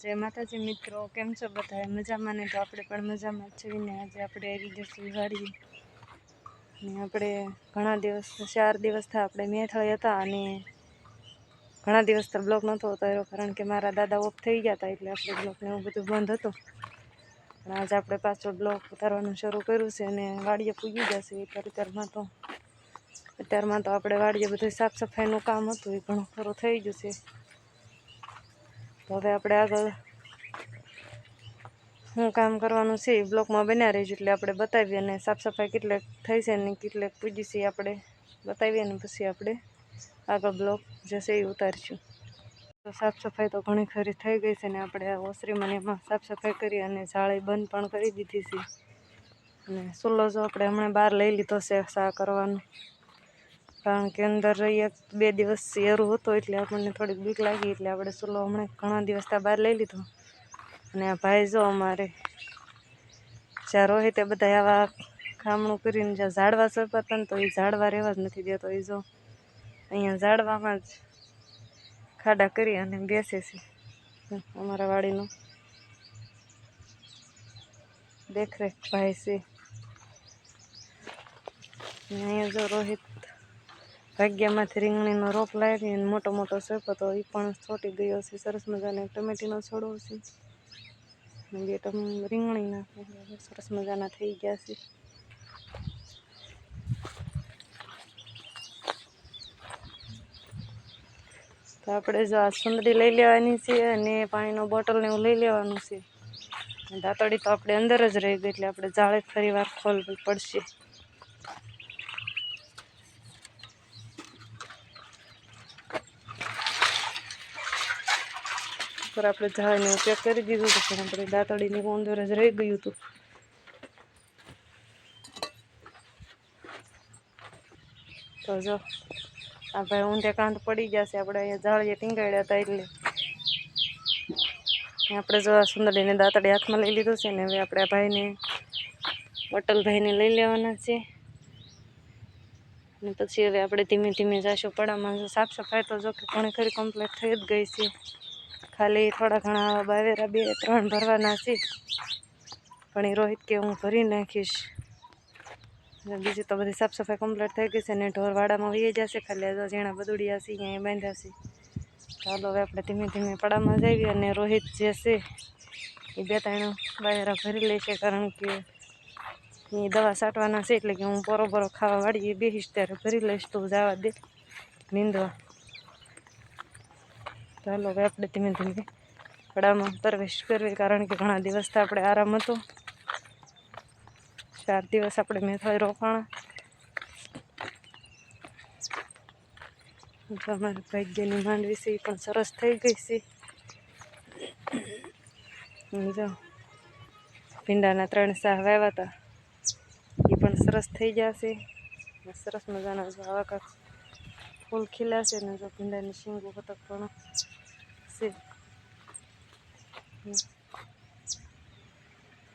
જય માતાજી મિત્રો, કેમ છો બધા મજામાં ને? તો આપણે પણ મજામાં છીએ ને? આજે આપણે આવી જશું વાડીએ અને આપણે ઘણા દિવસ, ચાર દિવસથી આપણે મેથળી હતા અને ઘણા દિવસ તો બ્લોક નહોતો ઉતાર્યો કારણ કે મારા દાદા ઓફ થઈ ગયા હતા એટલે આપણે બ્લોકને એવું બધું બંધ હતું. પણ આજે આપણે પાછો બ્લોક ઉતારવાનું શરૂ કર્યું છે અને વાડીએ પૂગી જશે અત્યારે અત્યારમાં તો અત્યારમાં તો આપણે વાડીએ બધું સાફ સફાઈનું કામ હતું, એ ઘણું ખરું થઈ ગયું છે. તો હવે આપણે આગળ શું કામ કરવાનું છે, એ બ્લોકમાં બન્યા રહીશું એટલે આપણે બતાવીએ અને સાફ સફાઈ કેટલેક થઈ છે ને કેટલેક પૂજી છે આપણે બતાવીએ ને પછી આપણે આગળ બ્લોક જશે એ ઉતારીશું. તો સાફ સફાઈ તો ઘણી ખરી થઈ ગઈ છે ને આપણે ઓસરીમાં એમાં સાફ સફાઈ કરી અને જાળી બંધ પણ કરી દીધી છે. અને સુલ્લો જો આપણે હમણાં બહાર લઈ લીધો છે સા કરવાનું. કારણ કે અંદર એક બે દિવસ એરું હતો એટલે આપણને થોડીક બીક લાગી એટલે આપણે ચૂલો હમણાં ઘણા દિવસ ત્યાં બહાર લઈ લીધો. અને આ ભાઈ જો અમારે જ્યાં રોહિતે બધા આવા ખામણું કરીને જ્યાં ઝાડવા સરપાતા ને તો એ ઝાડવા રહેવા જ નથી દેતો. એ જો અહીંયા ઝાડવામાં જ ખાડા કરી અને બેસે છે. અમારા વાડીનું દેખરેખ ભાઈ છે. અહીંયા જો રોહિત ભાગ્યમાંથી રીંગણીનો રોપ લાવી અને મોટો મોટો સરપો તો એ પણ છોટી ગયો છે સરસ મજાને ટમેટીનો છોડવો છે બે ટમ રીંગણીના સરસ મજાના થઈ ગયા છે. તો આપણે જો આ સુંદરી લઈ લેવાની છે અને પાણીનો બોટલ ને એવું લઈ લેવાનું છે. દાંતડી તો આપણે અંદર જ રહી ગઈ એટલે આપણે જાળે ફરી વાર ખોલવી પડશે. પર આપણે ઝાડને ઉપયોગ કરી દીધું હતું પણ આપણે દાંતડીની અંદર જ રહી ગયું હતું. તો જો, આ ભાઈ ઊંધે કાંત પડી જશે આપણે અહીંયા ઝાડીએ ટીંગાડ્યા હતા એટલે. આપણે જો આ સુંદરીને દાંતડી હાથમાં લઈ લીધું છે ને હવે આપણે આ ભાઈને વટલભાઈને લઈ લેવાના છે. અને પછી હવે આપણે ધીમે ધીમે જઈશું પડામાં સાફ સફાઈ તો જો કે ઘણી ખરી કમ્પ્લીટ થઈ જ ગઈ છે. ખાલી થોડા ઘણા બાવેરા બે, ત્રણ ભરવાના છે. પણ એ રોહિત કે હું ભરી નાખીશ. બીજું તો બધી સાફ સફાઈ કમ્પ્લીટ થઈ ગઈ છે ને ઢોરવાડામાં વહી જશે, ખાલી આ ઝીણા બદુડિયા છે અહીંયા બાંધ્યા છે. ચાલો હવે આપણે ધીમે ધીમે પડામાં જઈએ અને રોહિત જે છે એ બે ત્રણ બાવેરા ભરી લેશે, કારણ કે એ દવા છાંટવાના છે, એટલે કે હું બરોબર ખાવા ખાવા એ બેસીશ ત્યારે ભરી લઈશ, તો જવા દે નીંદવા. ચાલો હવે આપણે ધીમે ધીમે પડામાં પ્રવેશ કરવી, કારણ કે ઘણા દિવસથી આપણે આરામ હતો. ચાર દિવસ આપણે મેથાઈ રોકાણા. અમારા ભાગ્યની માંડવી છે એ પણ સરસ થઈ ગઈ છે. ભીંડાના ત્રણ શાહ વાવ્યા હતા એ પણ સરસ થઈ જશે. સરસ મજાના આવા કાંક ફૂલ ખીલાશે ને જો ભીંડાની શીંગો કતક પણ છે.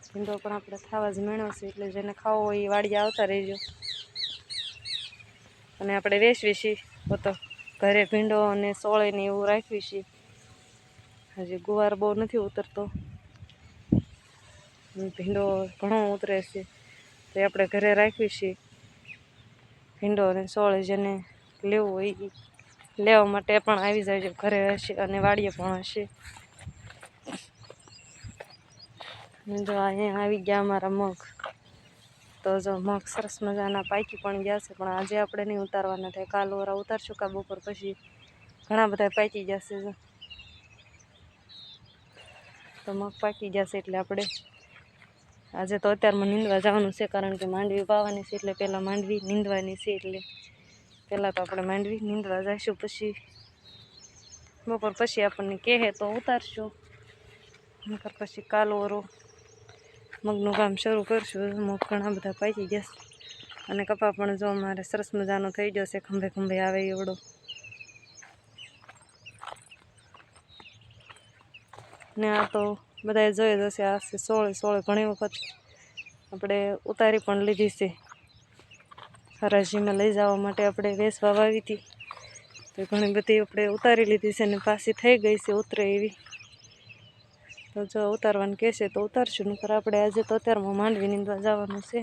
ભીંડો પણ આપણે ખાવા જ મેળવશે એટલે જેને ખાવો હોય એ વાડીએ આવતા રહેજો. અને આપણે વેચવી છીએ પોતો ઘરે ભીંડો અને સોળે ને એવું રાખવી છીએ. હજી ગુવાર બહુ નથી ઉતરતો. ભીંડો ઘણો ઉતરે છે, તો આપણે ઘરે રાખવી છીએ. ભીંડો અને સોળે જેને લેવું હોય એ લેવા માટે પણ આવી જાય ઘરે હશે અને વાડીએ પણ હશે. જો અહીંયા આવી ગયા અમારા મગ. તો જો મગ સરસ મજાના પાકી પણ ગયા છે, પણ આજે આપણે નહીં ઉતારવાના થાય. કાલ વરા ઉતારશું કા બપોર પછી ઘણા બધા પાકી જશે જો. તો મગ પાકી ગયા છે એટલે આપણે આજે તો અત્યારમાં નીંદવા જવાનું છે, કારણ કે માંડવી વાવવાની છે એટલે પહેલાં માંડવી નીંદવાની છે એટલે પહેલાં તો આપણે માંડવી, નીંદવા જઈશું પછી. બપોર પછી આપણને કહે તો ઉતારશું. નકર પછી કાલ ઓરો મગનું કામ શરૂ કરશું. મગ ઘણા બધા પાકી જશે અને કપા પણ જો અમારે સરસ મજાનો થઈ જશે ખંભે ખંભે આવે એવડો. ને આ તો બધાએ જોઈ જ હશે, આ સોળે સોળે ઘણી વખત. આપણે ઉતારી પણ લીધી છે. હરાજીમાં લઈ જવા માટે આપણે વેસવા વાવી હતી. તો ઘણી બધી આપણે ઉતારી લીધી છે ને પાછી થઈ ગઈ છે ઉતરે એવી. તો જો ઉતારવાનું કહેશે તો ઉતારશું, નકર આપણે આજે તો અત્યારમાં માંડવી નીંદવા જવાનું છે.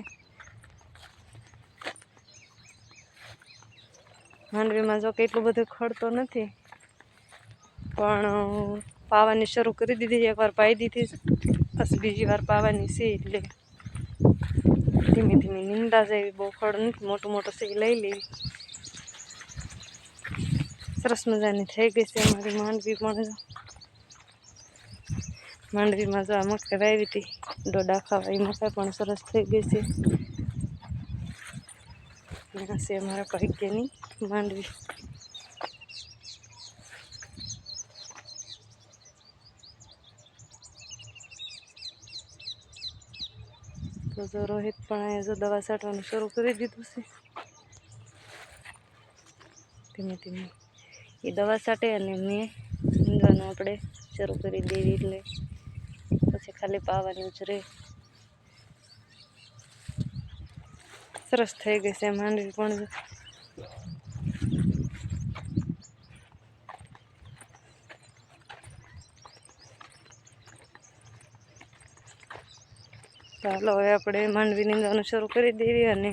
માંડવીમાં જો કે એટલું બધું ખડતો નથી, પણ પાવાની શરૂ કરી દીધી એકવાર પાઈ દીધી બસ બીજી વાર પાવાની છે એટલે. ધીમે ધીમે નિંદા જેવી બહુ ફળ નથી મોટું મોટું છે લઈ લેવી સરસ મજાની થઈ ગઈ છે અમારી માંડવી પણ. માંડવીમાં જો આ મકાઈ આવી હતી ડોડા ખાવા એ મકાઈ પણ સરસ થઈ ગઈ છે. છે અમારા ભાગ્યની માંડવી. તો જો રોહિત પણ અહીંયા જો દવા છાંટવાનું શરૂ કરી દીધું છે. ધીમે ધીમે. એ દવા છાંટે અને મેં ઊંઘવાનું આપણે શરૂ કરી દેવી એટલે પછી ખાલી પાવાનું જ રહે. સરસ થઈ ગઈ છે, માંડવી પણ ચાલો, હવે આપણે માંડવી નીંદવાનું શરૂ કરી દેવી અને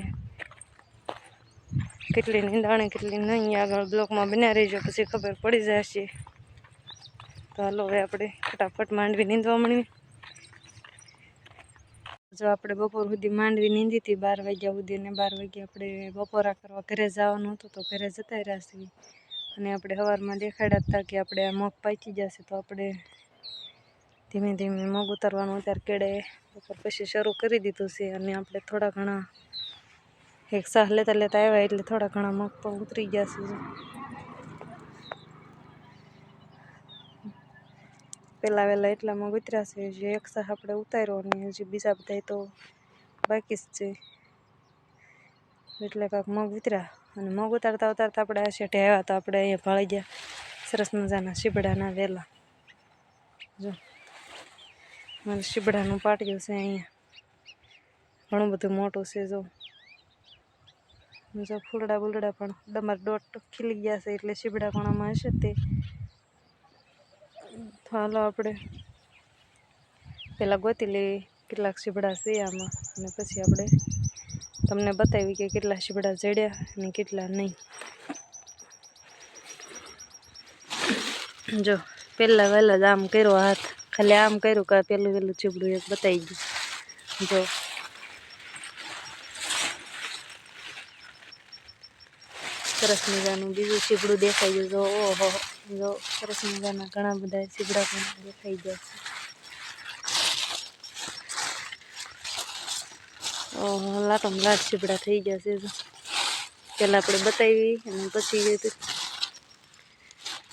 કેટલી નીંદાણે કેટલી નહીં આગળ બ્લોકમાં બન્યા રહીજો, પછી ખબર પડી જશે. તો હાલો હવે આપણે ફટાફટ માંડવી નીંદવા મળી જો આપણે બપોર સુધી માંડવી નીંદી હતી, બાર વાગ્યા સુધી ને બાર વાગ્યા આપણે બપોરા કરવા ઘરે જવાનું હતું, તો ઘરે જતા રહ્યા છીએ. અને આપણે સવારમાં દેખાડ્યા હતા કે આપણે આ મગ પાકી જશે, તો આપણે ધીમે ધીમે મગ ઉતારવાનું અત્યારે બપોર પછી શરૂ કરી દીધું છે અને આપણે થોડા ઘણા એક સાહ લેતા લેતા આવ્યા એટલે થોડા ઘણા મગ પણ ઉતરી ગયા છે. પહેલાં વહેલા એટલા મગ ઉતર્યા છે જે એક સાહ આપણે ઉતાર્યો અને હજી બીજા બધા તો બાકી જ છે. એટલે કાંક મગ ઉતર્યા અને મગ ઉતારતા ઉતારતા આપણે આ શેઠે આવ્યા તો આપણે અહીંયા ભાળી ગયા. સરસ મજાના શીપડાના વેલા. જો. મારે શીબડાનું પાટિયું છે અહીંયા. ઘણું બધું મોટું છે જો. જો ફૂલડા બુલડા પણ તમારે દોટ ખીલી ગયા છે એટલે શીબડા પણ આમાં હશે તો. હાલો આપણે પહેલાં ગોતી લઈએ કેટલાક શીબડા છે આમાં અને પછી આપણે તમને બતાવી કે કેટલા શીબડા જડ્યા અને કેટલા નહીં. જો, પહેલાં વહેલા જ આમ કર્યો હાથ. ખાલી આમ કર્યું કે પેલું પેલું ચીબડું એક બતાવી ગયું. જો. સરસ મજાનું બીજું ચીબડું દેખાઈ ગયું. જો, ઓહો. જો, સરસ મજાના ઘણા બધા ચીબડા પણ દેખાઈ ગયા છે. ઓહો, લાટમ લાટ ચીબડા થઈ ગયા છે. જો. પહેલાં આપણે બતાવી અને પછી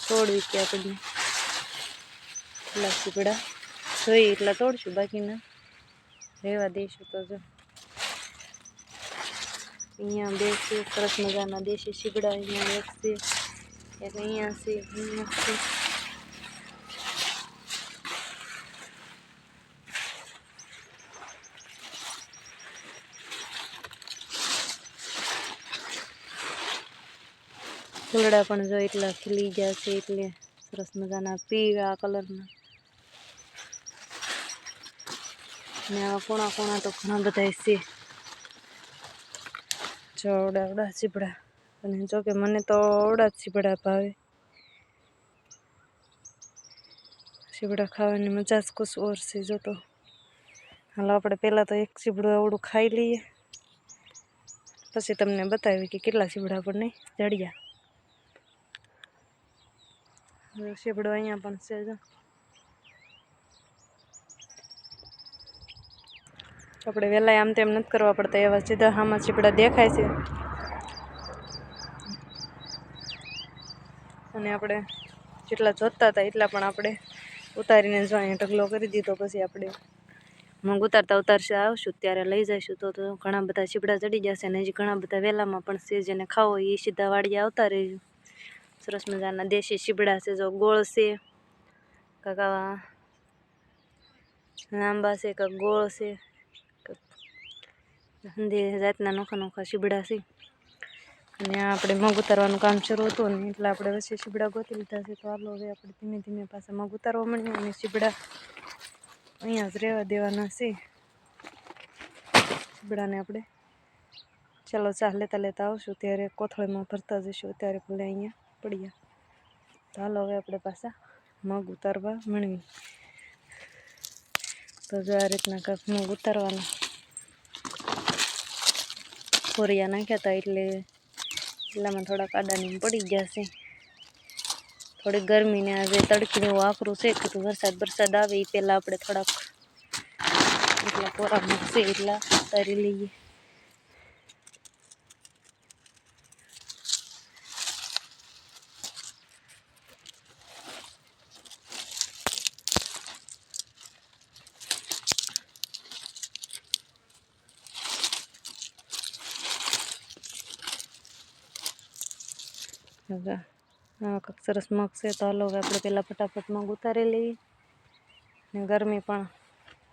તોડવી કે આપણને એટલા ચીબડા જોઈએ એટલા તોડશું બાકીના. રહેવા દઈશું તો જો. અહીંયા બે છે સરસ મજાના દેશી શીગડા અહીંયા એક છે એક અહીંયા છે અહીંયા છે. ફૂલડા પણ જો એટલા ખીલી ગયા છે એટલે સરસ મજાના પીળા કલરના. ને આ કોણા કોણા તો ઘણા બધા છે. જો ઓડા ચીપડા અને જો કે મને તો ઓડા ચીપડા ભાવે. ચીપડા ખાવાની મજા જ કુછ ઓર છે જો તો. હાલો આપણે પહેલાં તો એક ચીપડું આવડું ખાઈ લઈએ. પછી તમને બતાવી કે કેટલા ચીપડા આપણને જડ્યા. ચીબડો અહીંયા પણ છે જો. આપણે વહેલા આમ તેમ નથી કરવા પડતા એવા સીધા હામાં ચીપડા દેખાય છે. અને આપણે જેટલા જોતા હતા એટલા પણ આપણે ઉતારીને જો અહીંયા ઢગલો કરી દીધો પછી આપણે મગ ઉતારતા ઉતારશે, આવશું ત્યારે લઈ જઈશું. તો ઘણા બધા ચીપડા ચડી જશે અને હજી ઘણા બધા વેલામાં પણ છે, જેને ખાવો એ સીધા વાડીએ આવતા રહીશું સરસ મજાના દેશી ચીબડા છે, જો ગોળ છે, કાકા, લાંબા છે, કાંક ગોળ છે. હંધી જાતના નોખા નોખા શીબડા છે. અને આપણે મગ ઉતારવાનું કામ શરૂ હતું ને એટલે આપણે વચ્ચે શીબડા ગોતી લીધા છે. તો હાલો હવે આપણે ધીમે ધીમે પાછા મગ ઉતારવા મળ્યું અને શીબડા અહીંયા જ રહેવા દેવાના છે. શીબડાને આપણે ચાલો ચા લેતા લેતા આવશું. ત્યારે કોથળીમાં ભરતા જઈશું. અત્યારે ભલે અહીંયા પડ્યા. તો હાલો હવે આપણે પાછા મગ ઉતારવા મળવી તો જો આ રીતના કંઈક મગ ઉતારવાના. કોરિયા નાખ્યા હતા એટલે એટલામાં થોડાક આડાની પડી ગયા છે. થોડી ગરમીને આજે તડકીને એવું આકરું છે કે વરસાદ વરસાદ આવે એ પહેલાં આપણે થોડાક એટલા કોરા મૂકશે એટલા તરી લઈએ. કંઈક સરસ મગ છે તો હાલો આપણે પહેલાં ફટાફટ મગ ઉતારી લઈએ. ને ગરમી પણ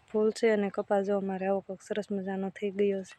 ફૂલ છે અને કપાસ જો અમારે આવો કંઈક સરસ મજાનો થઈ ગયો છે.